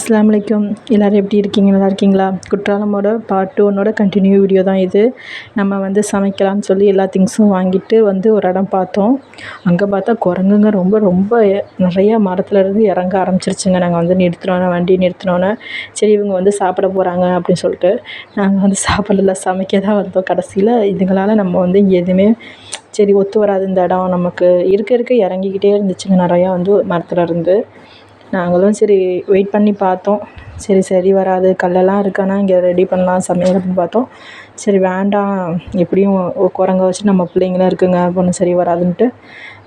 அஸ்லாம் அலைக்கும் எல்லோரும் எப்படி இருக்கீங்க? நல்லா இருக்கீங்களா? குற்றாலமோட பார்ட் ஒன்னோட கண்டினியூ வீடியோ தான் இது. நம்ம வந்து சமைக்கலாம்னு சொல்லி எல்லா திங்ஸும் வாங்கிட்டு வந்து ஒரு இடம் பார்த்தோம். அங்கே பார்த்தா குரங்குங்க ரொம்ப ரொம்ப நிறையா மரத்துலேருந்து இறங்க ஆரம்பிச்சிருச்சுங்க. நாங்கள் வந்து நிறுத்தினோன்னே வண்டி நிறுத்தினோன்னே சரி இவங்க வந்து சாப்பிட போகிறாங்க அப்படின்னு சொல்லிட்டு நாங்கள் வந்து சாப்பிடல சமைக்க தான் வந்தோம். கடைசியில் இதுங்களால் நம்ம வந்து இங்கே எதுவுமே சரி ஒத்து வராது இந்த இடம். நமக்கு இருக்க இருக்க இறங்கிக்கிட்டே இருந்துச்சுங்க நிறையா வந்து மரத்தில் இருந்து. நாங்களும் சரி வெயிட் பண்ணி பார்த்தோம். சரி சரி வராது. கல்லெல்லாம் இருக்கானா இங்கே ரெடி பண்ணலாம் சமையல் அப்படின்னு பார்த்தோம். சரி வேண்டாம். எப்படியும் குரங்க வச்சு நம்ம பிள்ளைங்களாம் இருக்குங்க ஒன்றும் சரி வராதுன்ட்டு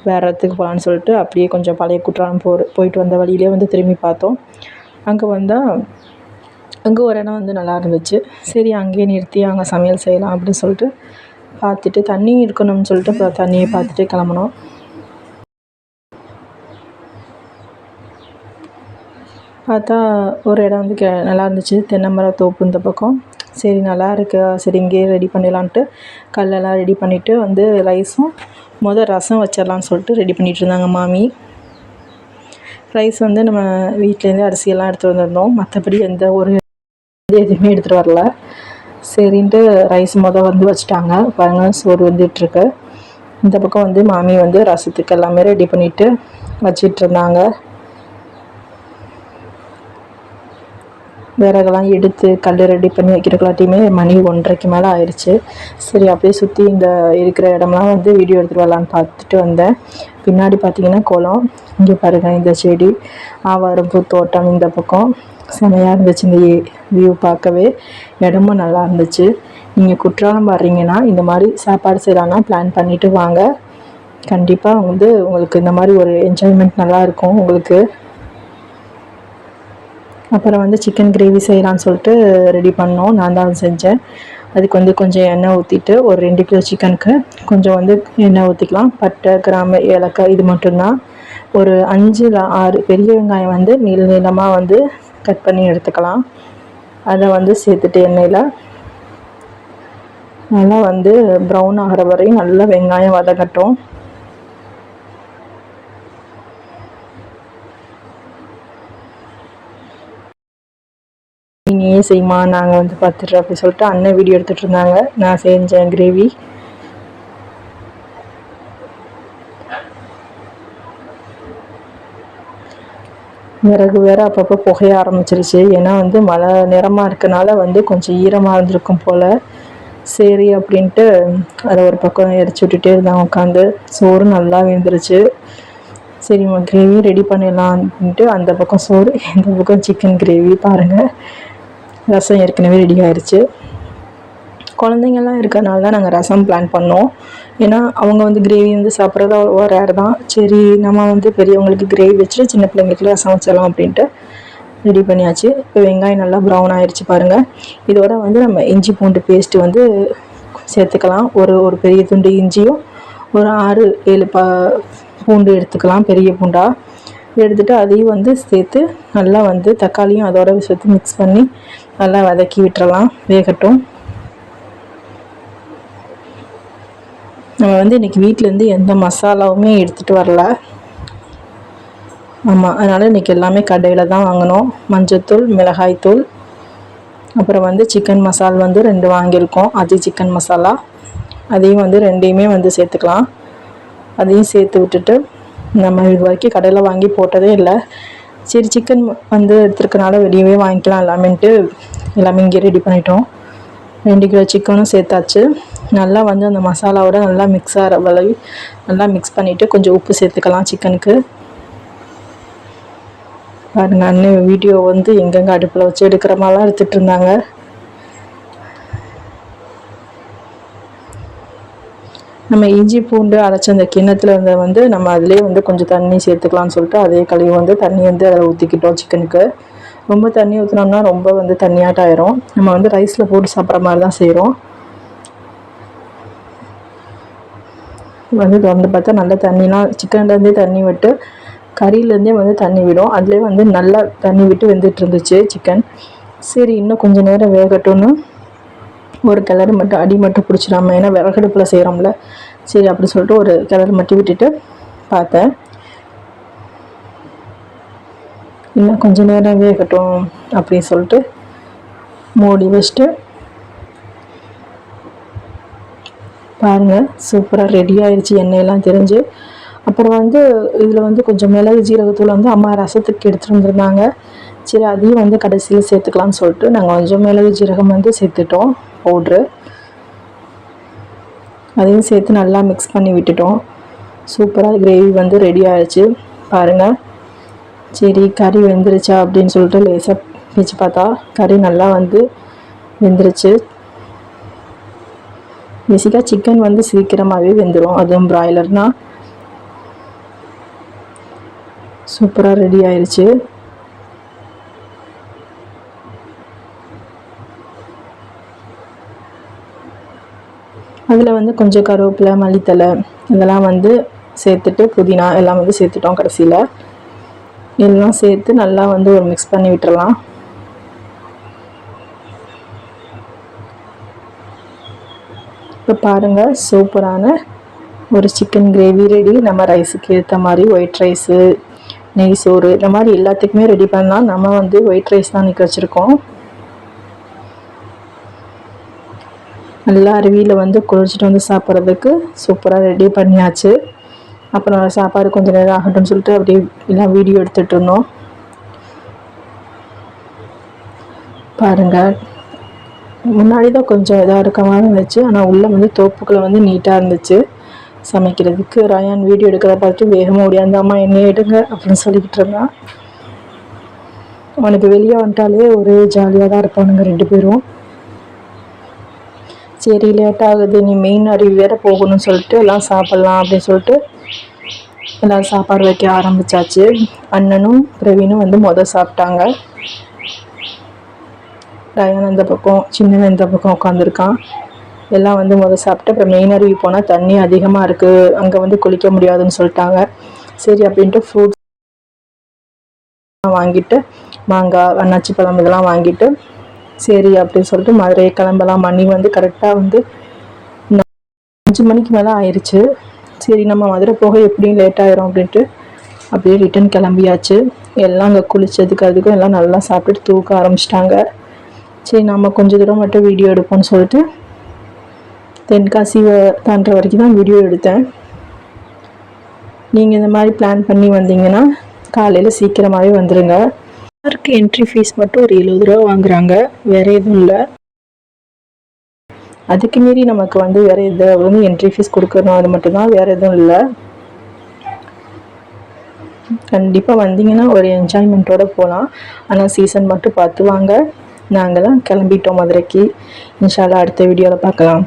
வேறு இடத்துக்கு போகலான்னு சொல்லிட்டு அப்படியே கொஞ்சம் பழைய குற்றாலம் போ போயிட்டு வந்த வழியிலே வந்து திரும்பி பார்த்தோம். அங்கே வந்தால் அங்கே ஒரு இடம் வந்து நல்லா இருந்துச்சு. சரி அங்கேயே நிறுத்தி அங்கே சமையல் செய்யலாம் அப்படின்னு சொல்லிட்டு பார்த்துட்டு தண்ணி இருக்கணும்னு சொல்லிட்டு தண்ணியை பார்த்துட்டு கிளம்புனோம். பார்த்தா ஒரு இடம் வந்து கெ நல்லா இருந்துச்சு தென்னை தோப்பு இந்த பக்கம். சரி நல்லா இருக்கா சரி இங்கேயே ரெடி பண்ணிடலான்ட்டு கல்லெல்லாம் ரெடி பண்ணிவிட்டு வந்து ரைஸும் மொதல் ரசம் வச்சிடலான்னு சொல்லிட்டு ரெடி பண்ணிகிட்டு இருந்தாங்க மாமி. ரைஸ் வந்து நம்ம வீட்டிலேருந்து அரிசியெல்லாம் எடுத்துகிட்டு வந்திருந்தோம். மற்றபடி எந்த ஒரு எதுவுமே எடுத்துகிட்டு வரல. சரின்ட்டு ரைஸ் மொதல் வந்து வச்சுட்டாங்க. பாருங்கள் சோறு வந்துட்டுருக்கு. இந்த பக்கம் வந்து மாமி வந்து ரசத்துக்கு எல்லாமே ரெடி பண்ணிவிட்டு வச்சிட்ருந்தாங்க விறகெல்லாம் எடுத்து கல் ரெடி பண்ணி வைக்கிறக்குள்ளாட்டியுமே மணி ஒன்றரைக்கு மேலே ஆயிடுச்சு சரி அப்படியே சுற்றி இந்த இருக்கிற இடம்லாம் வந்து வீடியோ எடுத்துகிட்டு வரலான்னு பார்த்துட்டு வந்தேன். பின்னாடி பார்த்தீங்கன்னா குளம். இங்கே பாருங்கள் இந்த செடி. ஆவாரம்பூ தோட்டம் இந்த பக்கம். செமையாக இருந்துச்சு இந்த வியூ பார்க்கவே. இடமும் நல்லா இருந்துச்சு. நீங்கள் குற்றாலம் வர்றீங்கன்னா இந்த மாதிரி சாப்பாடு செய்யலான்னா பிளான் பண்ணிவிட்டு வாங்க. கண்டிப்பாக வந்து உங்களுக்கு இந்த மாதிரி ஒரு என்ஜாய்மெண்ட் நல்லாயிருக்கும் உங்களுக்கு அப்புறம் வந்து சிக்கன் கிரேவி செய்யலான்னு சொல்லிட்டு ரெடி பண்ணோம். நான் தான் செஞ்சேன். அதுக்கு வந்து கொஞ்சம் எண்ணெய் ஊற்றிட்டு ஒரு ரெண்டு கிலோ சிக்கனுக்கு கொஞ்சம் வந்து எண்ணெய் ஊற்றிக்கலாம் பட்டை கிராம்பு ஏலக்காய் இது மட்டும்தான். ஒரு அஞ்சு ஆறு பெரிய வெங்காயம் வந்து நீள நீளமாக வந்து கட் பண்ணி எடுத்துக்கலாம். அதை வந்து சேர்த்துட்டு எண்ணெயில் நல்லா வந்து ப்ரௌன் ஆகிற வரையும் நல்லா வெங்காயம் வதக்கட்டும். நீயே செய்யுமா நாங்கள் வந்து பார்த்துட்றோம் அப்படி சொல்லிட்டு அண்ணன் வீடியோ எடுத்துகிட்டு இருந்தாங்க. நான் செஞ்சேன் கிரேவி. விறகு வேறு அப்பப்போ புகைய ஆரம்பிச்சிருச்சு. ஏன்னா வந்து மழை நிறமாக இருக்கனால வந்து கொஞ்சம் ஈரமாக இருந்திருக்கும் போல். சரி அப்படின்ட்டு அதை ஒரு பக்கம் எரிச்சு விட்டுட்டே இருந்தாங்க உட்காந்து சோறு நல்லா வெந்துருச்சு. சரிம்மா கிரேவி ரெடி பண்ணிடலாம் அப்படின்ட்டு அந்த பக்கம் சோறு இந்த பக்கம் சிக்கன் கிரேவி பாருங்கள் ரசம் ஏற்கனவே ரெடி ஆயிடுச்சு குழந்தைங்கள்லாம் இருக்கிறனால தான் நாங்கள் ரசம் பிளான் பண்ணோம். ஏன்னா அவங்க வந்து கிரேவி வந்து சாப்பிட்றது ஒரு ரேர் தான். சரி நம்ம வந்து பெரியவங்களுக்கு கிரேவி வச்சுட்டு சின்ன பிள்ளைங்களுக்கு ரசம் வச்சிடலாம் அப்படின்ட்டு ரெடி பண்ணியாச்சு. இப்போ வெங்காயம் நல்லா ப்ரௌன் ஆயிடுச்சு பாருங்கள் இதோட வந்து நம்ம இஞ்சி பூண்டு பேஸ்ட்டு வந்து சேர்த்துக்கலாம். ஒரு ஒரு பெரிய துண்டு இஞ்சியும் ஒரு ஆறு ஏழு ப பூண்டு எடுத்துக்கலாம் பெரிய பூண்டாக எடுத்துகிட்டு அதையும் வந்து சேர்த்து நல்லா வந்து தக்காளியும் அதோட சேர்த்து மிக்ஸ் பண்ணி நல்லா வதக்கி விட்டுறலாம் வேகட்டும். நம்ம வந்து இன்றைக்கி வீட்டிலேருந்து எந்த மசாலாவுமே எடுத்துகிட்டு வரல. ஆமாம் அதனால் இன்றைக்கி எல்லாமே கடையில் தான் வாங்கினோம். மஞ்சத்தூள் மிளகாய்த்தூள் அப்புறம் வந்து சிக்கன் மசால் வந்து ரெண்டு வாங்கியிருக்கோம். அது சிக்கன் மசாலா அதையும் வந்து ரெண்டையுமே வந்து சேர்த்துக்கலாம். அதையும் சேர்த்து விட்டுட்டு நம்ம இது வரைக்கும் கடையில் வாங்கி போட்டதே இல்லை. சரி சிக்கன் வந்து எடுத்துருக்கனால வெளியவே வாங்கிக்கலாம் எல்லாமேன்ட்டு எல்லாமே இங்கே ரெடி பண்ணிட்டோம். ரெண்டு கிலோ சிக்கனும் சேர்த்தாச்சு. நல்லா வந்து அந்த மசாலாவோட நல்லா மிக்ஸ் ஆகிற வளவி நல்லா மிக்ஸ் பண்ணிவிட்டு கொஞ்சம் உப்பு சேர்த்துக்கலாம் சிக்கனுக்கு பாருங்கள் அண்ணன் வீடியோ வந்து எங்கெங்கே அடுப்பில் வச்சு எடுக்கிற மாதிரிலாம் எடுத்துகிட்டு இருந்தாங்க. நம்ம இஞ்சி பூண்டு அரைச்ச அந்த கிண்ணத்தில் இருந்த வந்து நம்ம அதிலே வந்து கொஞ்சம் தண்ணி சேர்த்துக்கலாம்னு சொல்லிட்டு அதே கழுவி வந்து தண்ணி வந்து அதில் ஊற்றிக்கிட்டோம் சிக்கனுக்கு. ரொம்ப தண்ணி ஊற்றினோம்னா ரொம்ப வந்து தண்ணியாட்டாயிரும் நம்ம வந்து ரைஸில் போட்டு சாப்பிட்ற மாதிரி தான் செய்கிறோம் வந்து திறந்து பார்த்தா நல்லா தண்ணிலாம் சிக்கன்லேருந்தே தண்ணி விட்டு கறியிலேருந்தே வந்து தண்ணி விடும். அதிலே வந்து நல்லா தண்ணி விட்டு வெந்துட்டு இருந்துச்சு சிக்கன். சரி இன்னும் கொஞ்சம் நேரம் வேகட்டும்னு ஒரு கிளறு மட்டும் அடி மட்டும் பிடிச்சிடாம ஏன்னா விறகடுப்பில் செய்கிறோம்ல சரி அப்படி சொல்லிட்டு ஒரு கிளறு மட்டும் விட்டுட்டு பார்த்தேன். இன்னும் கொஞ்சம் நேரம் வேகட்டும் அப்படின்னு சொல்லிட்டு மூடி வச்சுட்டு பாருங்கள் சூப்பராக ரெடி ஆயிடுச்சு எண்ணெயெல்லாம் தெரிஞ்சு. அப்புறம் வந்து இதில் வந்து கொஞ்சம் மிளகு ஜீரகத்தூள் வந்து அம்மா ரசத்துக்கு எடுத்துகிட்டு வந்திருந்தாங்க. சரி அதையும் வந்து கடைசியில் சேர்த்துக்கலாம்னு சொல்லிட்டு நாங்கள் கொஞ்சம் மிளகு ஜீரகம் வந்து சேர்த்துட்டோம். பவுட்ரு அதையும் சேர்த்து நல்லா மிக்ஸ் பண்ணி விட்டுட்டோம். சூப்பராக கிரேவி வந்து ரெடி ஆகிடுச்சு பாருங்கள் சரி கறி வெந்துருச்சா அப்படின்னு சொல்லிட்டு லேசாக பிச்சு பார்த்தா கறி நல்லா வந்து வெந்துருச்சு. பேசிக்காக சிக்கன் வந்து சீக்கிரமாகவே வெந்துடும் அதுவும் ப்ராய்லர்னால் சூப்பராக ரெடி ஆயிடுச்சு அதில் வந்து கொஞ்சம் கருவேப்பிலை மல்லித்தலை இதெல்லாம் வந்து சேர்த்துட்டு புதினா எல்லாம் வந்து சேர்த்துட்டோம் கடைசியில். எல்லாம் சேர்த்து நல்லா வந்து ஒரு மிக்ஸ் பண்ணி விட்டுறலாம். இப்போ பாருங்கள் சூப்பரான ஒரு சிக்கன் கிரேவி ரெடி நம்ம ரைஸுக்கு ஏற்ற மாதிரி ஒயிட் ரைஸு நெய் சோறு இந்த மாதிரி எல்லாத்துக்குமே ரெடி பண்ணால் நம்ம வந்து ஒயிட் ரைஸ் தான் நிற்க வச்சுருக்கோம். நல்லா அருவியில் வந்து குளிச்சுட்டு வந்து சாப்பிட்றதுக்கு சூப்பராக ரெடி பண்ணியாச்சு. அப்புறம் சாப்பாடு கொஞ்சம் நேரம் ஆகட்டும்னு சொல்லிட்டு அப்படியே எல்லாம் வீடியோ எடுத்துகிட்டு இருந்தோம். பாருங்கள் முன்னாடி தான் கொஞ்சம் இதாக இருக்க மாதிரி இருந்துச்சு. ஆனால் உள்ளே வந்து தோப்புக்குள்ளே வந்து நீட்டாக இருந்துச்சு. சமைக்கிறதுக்கு ரயான் வீடியோ எடுக்கிறத பார்த்துட்டு வேகமாக ஓடியாந்து அம்மா என்ன எடுங்க அப்படின்னு சொல்லிக்கிட்டு இருந்தான். அவனுக்கு வெளியே வந்துட்டாலே ஒரே ஜாலியாக தான் இருப்பானுங்க ரெண்டு பேரும். சரி லேட் ஆகுது நீ மெயின் அருவி வேறு போகணும்னு சொல்லிட்டு எல்லாம் சாப்பிட்லாம் அப்படின்னு சொல்லிட்டு எல்லாம் சாப்பாடு வைக்க ஆரம்பித்தாச்சு அண்ணனும் பிரவீனும் வந்து மொதல் சாப்பிட்டாங்க. டயான் இந்த பக்கம் சின்னவன் இந்த பக்கம் உட்காந்துருக்கான் எல்லாம் வந்து முதல் சாப்பிட்டு அப்புறம் மெயின் அருவி போனால் தண்ணி அதிகமாக இருக்குது அங்கே வந்து குளிக்க முடியாதுன்னு சொல்லிட்டாங்க. சரி அப்படின்ட்டு ஃப்ரூட்ஸ் வாங்கிட்டு மாங்காய் அன்னாச்சி பழம் இதெல்லாம் வாங்கிட்டு சரி அப்படின்னு சொல்லிட்டு மதுரையை கிளம்பலாம். மணி வந்து கரெக்டாக வந்து அஞ்சு மணிக்கு மேலே ஆயிடுச்சு சரி நம்ம மதுரை போக எப்படியும் லேட் ஆயிரும் அப்படின்ட்டு அப்படியே ரிட்டன் கிளம்பியாச்சு. எல்லாம் அங்கே குளிச்சதுக்கு அதுக்கும் எல்லாம் நல்லா சாப்பிட்டுட்டு தூக்க ஆரம்பிச்சிட்டாங்க. சரி நம்ம கொஞ்சம் தூரம் மட்டும் வீடியோ எடுப்போம்னு சொல்லிட்டு தென்காசி தாண்டுற வரைக்கும் தான் வீடியோ எடுத்தேன். நீங்கள் இந்த மாதிரி பிளான் பண்ணி வந்தீங்கன்னா காலையில் சீக்கிரமாகவே வந்துடுங்க பார்க் என்ட்ரி ஃபீஸ் மட்டும் ஒரு எழுபது ரூபா வாங்குறாங்க. வேற எதுவும் இல்லை. அதுக்கு மீறி நமக்கு வந்து வேற எது வந்து என்ட்ரி ஃபீஸ் கொடுக்கணும். அது மட்டும்தான் வேற எதுவும் இல்லை. கண்டிப்பாக வந்தீங்கன்னா ஒரு என்ஜாய்மெண்ட்டோட போகலாம் ஆனால் சீசன் மட்டும் பார்த்து வாங்க. நாங்களாம் கிளம்பிட்டோம் மதுரைக்கு. இன்ஷால்லா அடுத்த வீடியோவில் பார்க்கலாம்.